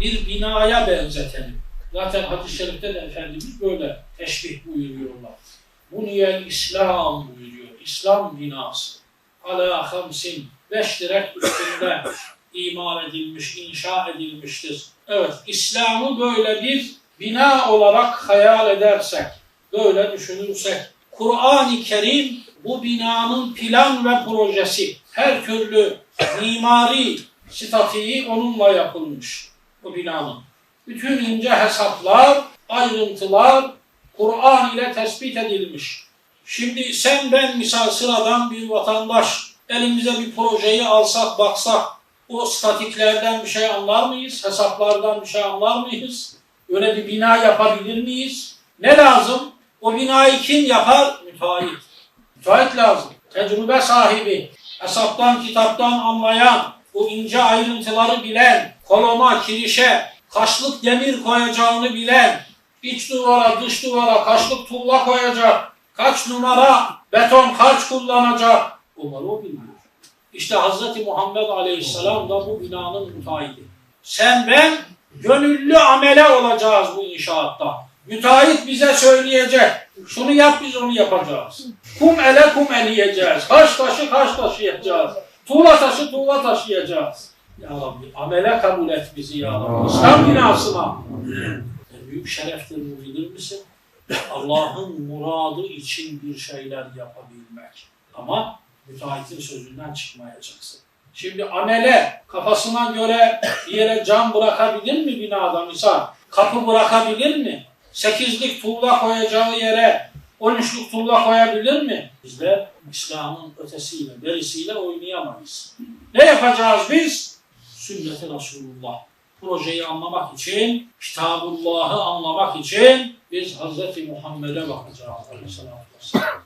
bir binaya benzetelim. Zaten hadis-i şerifte de Efendimiz böyle teşbih buyuruyorlar. Buniyel İslam buyuruyor. İslam binası. Ala hamsin. Beş direk üstünde iman edilmiş, inşa edilmiştir. Evet, İslam'ı böyle bir bina olarak hayal edersek, böyle düşünürsek, Kur'an-ı Kerim bu binanın plan ve projesi, her türlü mimari statiği onunla yapılmış bu binanın. Bütün ince hesaplar, ayrıntılar Kur'an ile tespit edilmiş. Şimdi sen ben misal sıradan bir vatandaş elimize bir projeyi alsak baksak o statiklerden bir şey anlar mıyız? Hesaplardan bir şey anlar mıyız? Öyle bir bina yapabilir miyiz? Ne lazım? O binayı kim yapar? Müteahhit. Müteahhit lazım. Tecrübe sahibi. Hesaptan, kitaptan anlayan, o ince ayrıntıları bilen, kolona, kirişe, kaçlık demir koyacağını bilen, iç duvara, dış duvara kaçlık tuğla koyacak, kaç numara beton kaç kullanacak. Onları o biliyor. İşte Hz. Muhammed Aleyhisselam da bu binanın müteahhidi. Sen ben gönüllü amele olacağız bu inşaatta. Müteahhit bize söyleyecek. Şunu yap biz onu yapacağız. Kum ele kum eleyeceğiz. Kaş taşı kaş taşıyacağız. Tuğla taşı tuğla taşıyacağız. Ya Rabbi amele kabul et bizi ya Rabbi. İslam binasına. En büyük şereftir bu bilir misin? Allah'ın muradı için bir şeyler yapabilmek. Ama müteahhitin sözünden çıkmayacaksın. Şimdi amele kafasına göre bir yere cam bırakabilir mi binada misal? Kapı bırakabilir mi? Sekizlik tuğla koyacağı yere on üçlük tuğla koyabilir mi? Biz de İslam'ın ötesiyle, berisiyle oynayamayız. Ne yapacağız biz? Sünnet-i Resulullah. Projeyi anlamak için, Kitabullah'ı anlamak için biz Hz. Muhammed'e bakacağız. Aleyhisselatü Vesselam.